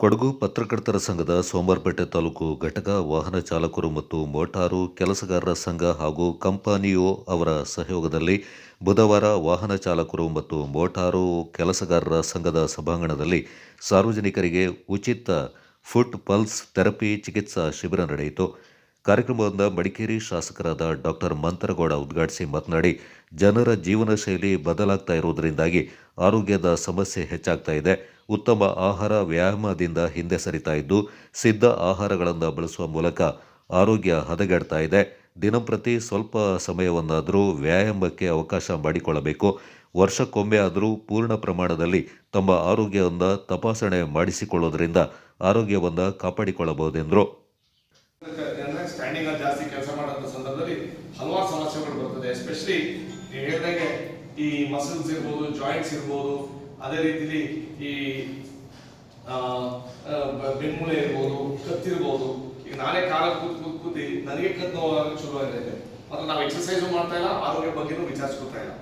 ಕೊಡಗು ಪತ್ರಕರ್ತರ ಸಂಘದ ಸೋಮವಾರಪೇಟೆ ತಾಲೂಕು ಘಟಕ ವಾಹನ ಚಾಲಕರು ಮತ್ತು ಮೋಟಾರು ಕೆಲಸಗಾರರ ಸಂಘ ಹಾಗೂ ಕಂಪನಿಯೋ ಅವರ ಸಹಯೋಗದಲ್ಲಿ ಬುಧವಾರ ವಾಹನ ಚಾಲಕರು ಮತ್ತು ಮೋಟಾರು ಕೆಲಸಗಾರರ ಸಂಘದ ಸಭಾಂಗಣದಲ್ಲಿ ಸಾರ್ವಜನಿಕರಿಗೆ ಉಚಿತ ಫುಟ್ ಪಲ್ಸ್ ಥೆರಪಿ ಚಿಕಿತ್ಸಾ ಶಿಬಿರ ನಡೆಯಿತು. ಕಾರ್ಯಕ್ರಮವನ್ನು ಮಡಿಕೇರಿ ಶಾಸಕರಾದ ಡಾಕ್ಟರ್ ಮಂತರಗೌಡ ಉದ್ಘಾಟಿಸಿ ಮಾತನಾಡಿ, ಜನರ ಜೀವನ ಶೈಲಿ ಬದಲಾಗ್ತಾ ಇರುವುದರಿಂದಾಗಿ ಆರೋಗ್ಯದ ಸಮಸ್ಯೆ ಹೆಚ್ಚಾಗ್ತಾ ಇದೆ. ಉತ್ತಮ ಆಹಾರ ವ್ಯಾಯಾಮದಿಂದ ಹಿಂದೆ ಸರಿತಾ ಇದ್ದು, ಸಿದ್ಧ ಆಹಾರಗಳನ್ನು ಬಳಸುವ ಮೂಲಕ ಆರೋಗ್ಯ ಹದಗೆಡ್ತಾ ಇದೆ. ದಿನಂಪ್ರತಿ ಸ್ವಲ್ಪ ಸಮಯವನ್ನಾದರೂ ವ್ಯಾಯಾಮಕ್ಕೆ ಅವಕಾಶ ಮಾಡಿಕೊಳ್ಳಬೇಕು. ವರ್ಷಕ್ಕೊಮ್ಮೆ ಆದರೂ ಪೂರ್ಣ ಪ್ರಮಾಣದಲ್ಲಿ ತಮ್ಮ ಆರೋಗ್ಯವನ್ನು ತಪಾಸಣೆ ಮಾಡಿಸಿಕೊಳ್ಳೋದರಿಂದ ಆರೋಗ್ಯವನ್ನು ಕಾಪಾಡಿಕೊಳ್ಳಬಹುದೆಂದರು. ಅಲ್ಲಿ ಜಾಸ್ತಿ ಕೆಲಸ ಮಾಡೋಂಥ ಸಂದರ್ಭದಲ್ಲಿ ಹಲವಾರು ಸಮಸ್ಯೆಗಳು ಬರ್ತದೆ. ಎಸ್ಪೆಷಲಿ ನೀವು ಹೇಳಿದಂಗೆ ಈ ಮಸಲ್ಸ್ ಇರ್ಬೋದು ಜಾಯಿಂಟ್ಸ್ ಇರ್ಬೋದು, ಅದೇ ರೀತಿಲಿ ಈ ಬೆನ್ಮೂಳೆ ಇರ್ಬೋದು ಕತ್ತಿರ್ಬೋದು ಈಗ ನಾನೇ ಕಾಲ ಕೂತ್ ಕೂತ್, ಕೂತಿ ನನಗೆ ಕತ್ ನೋವಾಗ ಶುರು ಆಗಿದೆ. ಮತ್ತು ನಾವು ಎಕ್ಸಸೈಸು ಮಾಡ್ತಾ ಇಲ್ಲ, ಆರೋಗ್ಯ ಬಗ್ಗೆನೂ ವಿಚಾರಿಸ್ಕೊತಾ ಇಲ್ಲ.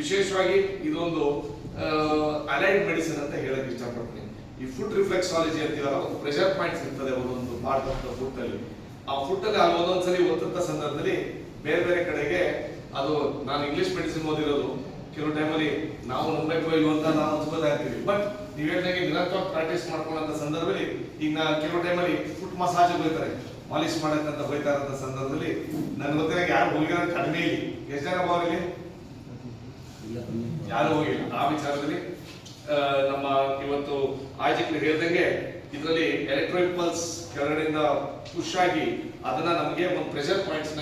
ವಿಶೇಷವಾಗಿ ಇದೊಂದು ಅಲೈಡ್ ಮೆಡಿಸಿನ್ ಅಂತ ಹೇಳಕ್ಕೆ ಇಷ್ಟಪಡ್ತೀನಿ. ಈ ಫುಡ್ ರಿಫ್ಲೆಕ್ಸಾಲಜಿ ಅಂತೀವಲ್ಲ, ಒಂದು ಪ್ರೆಷರ್ ಪಾಯಿಂಟ್ಸ್ ಇರ್ತದೆ, ಒಂದೊಂದು ಪಾರ್ಟ್ ಫುಡ್ ಅಲ್ಲಿ. ಆ ಫುಡ್ ಅಲ್ಲಿ ಒಂದೊಂದ್ಸಲಿ ಓದಂತ ಸಂದರ್ಭದಲ್ಲಿ ಬೇರೆ ಬೇರೆ ಕಡೆಗೆ ಅದು ನಾನು ಇಂಗ್ಲಿಷ್ ಮೆಡಿಸಿನ್ ಓದಿರೋದು. ಕೆಲವು ಟೈಮಲ್ಲಿ ನಾವು ನಂಬಬೇಕು ಇಲ್ವೋ ಅಂತ ನಾವು ಅನ್ಸ್ಕೋತಾ ಇರ್ತೀವಿ ಬಟ್ ನೀವು ಹೇಳಿದಾಗೆ ನಿರಂತರ ಪ್ರಾಕ್ಟೀಸ್ ಮಾಡ್ಕೊಂಡಂತ ಸಂದರ್ಭದಲ್ಲಿ ಈಗ ಕೆಲವು ಟೈಮಲ್ಲಿ ಫುಟ್ ಮಸಾಜ್ ಹೋಗ್ತಾರೆ ಮಾಲಿಶ್ ಮಾಡಕ್ಕಂತ ಹೋಯ್ತಾ ಸಂದರ್ಭದಲ್ಲಿ ನನ್ಗೆ ಗೊತ್ತಿರೋ ಯಾರು ಹೋಗಿರೋ ಕಡಿಮೆ ಇಲ್ಲಿ. ಎಷ್ಟು ಜನ ಹೋಗಿಲ್ಲ ಯಾರು ಹೋಗಿಲ್ಲ. ಆ ವಿಚಾರದಲ್ಲಿ ನಮ್ಮ ಇವತ್ತು ಆಯೋಜಕರು ಹೇಳ್ದಂಗೆ ಇದರಲ್ಲಿ ಎಲೆಕ್ಟ್ರಿಕ್ ಪಲ್ಸ್ ಕೆಳಗಡೆಯಿಂದ ಪುಷ್ ಆಗಿ ಅದನ್ನ ನಮಗೆ ಒಂದು ಪ್ರೆಷರ್ ಪಾಯಿಂಟ್ಸ್ನ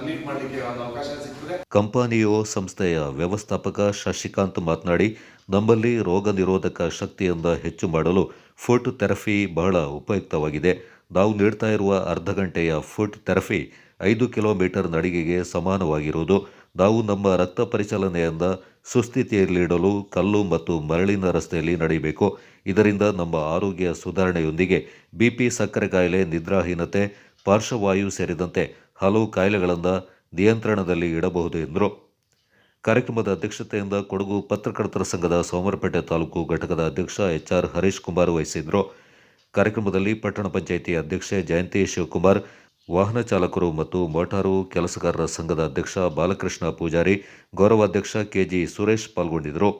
ರಿಲೀಫ್ ಮಾಡಲಿಕ್ಕೆ ಒಂದು ಅವಕಾಶ ಸಿಗ್ತದೆ. ಕಂಪನಿಯು ಸಂಸ್ಥೆಯ ವ್ಯವಸ್ಥಾಪಕ ಶಶಿಕಾಂತ್ ಮಾತನಾಡಿ, ನಮ್ಮಲ್ಲಿ ರೋಗ ನಿರೋಧಕ ಶಕ್ತಿಯಿಂದ ಹೆಚ್ಚು ಮಾಡಲು ಫುಟ್ ಥೆರಪಿ ಬಹಳ ಉಪಯುಕ್ತವಾಗಿದೆ. ನಾವು ನೀಡ್ತಾ ಇರುವ ಅರ್ಧ ಗಂಟೆಯ ಫುಟ್ ಥೆರಪಿ ಐದು ಕಿಲೋಮೀಟರ್ ನಡಿಗೆಗೆ ಸಮಾನವಾಗಿರುವುದು. ನಾವು ನಮ್ಮ ರಕ್ತ ಪರಿಚಲನೆಯಿಂದ ಸುಸ್ಥಿತಿಯಲ್ಲಿಡಲು ಕಲ್ಲು ಮತ್ತು ಮರಳಿನ ರಸ್ತೆಯಲ್ಲಿ ನಡೆಯಬೇಕು. ಇದರಿಂದ ನಮ್ಮ ಆರೋಗ್ಯ ಸುಧಾರಣೆಯೊಂದಿಗೆ ಬಿಪಿ ಸಕ್ಕರೆ ಕಾಯಿಲೆ, ನಿದ್ರಾಹೀನತೆ, ಪಾರ್ಶ್ವವಾಯು ಸೇರಿದಂತೆ ಹಲವು ಕಾಯಿಲೆಗಳನ್ನು ನಿಯಂತ್ರಣದಲ್ಲಿ ಇಡಬಹುದು ಎಂದರು. ಕಾರ್ಯಕ್ರಮದ ಅಧ್ಯಕ್ಷತೆಯಿಂದ ಕೊಡಗು ಪತ್ರಕರ್ತರ ಸಂಘದ ಸೋಮರಪೇಟೆ ತಾಲೂಕು ಘಟಕದ ಅಧ್ಯಕ್ಷ ಎಚ್ ಆರ್ ಹರೀಶ್ ಕುಮಾರ್ ವಹಿಸಿದ್ರು ಕಾರ್ಯಕ್ರಮದಲ್ಲಿ ಪಟ್ಟಣ ಪಂಚಾಯಿತಿ ಅಧ್ಯಕ್ಷೆ ಜಯಂತಿ ಶಿವಕುಮಾರ್ ವಾಹನ ಚಾಲಕರು ಮತ್ತು ಮೋಟಾರು ಕೆಲಸಗಾರರ ಸಂಘದ ಅಧ್ಯಕ್ಷ ಬಾಲಕೃಷ್ಣ ಪೂಜಾರಿ ಗೌರವಾಧ್ಯಕ್ಷ ಕೆಜಿ ಸುರೇಶ್ ಪಾಲ್ಗೊಂಡಿದ್ದರು.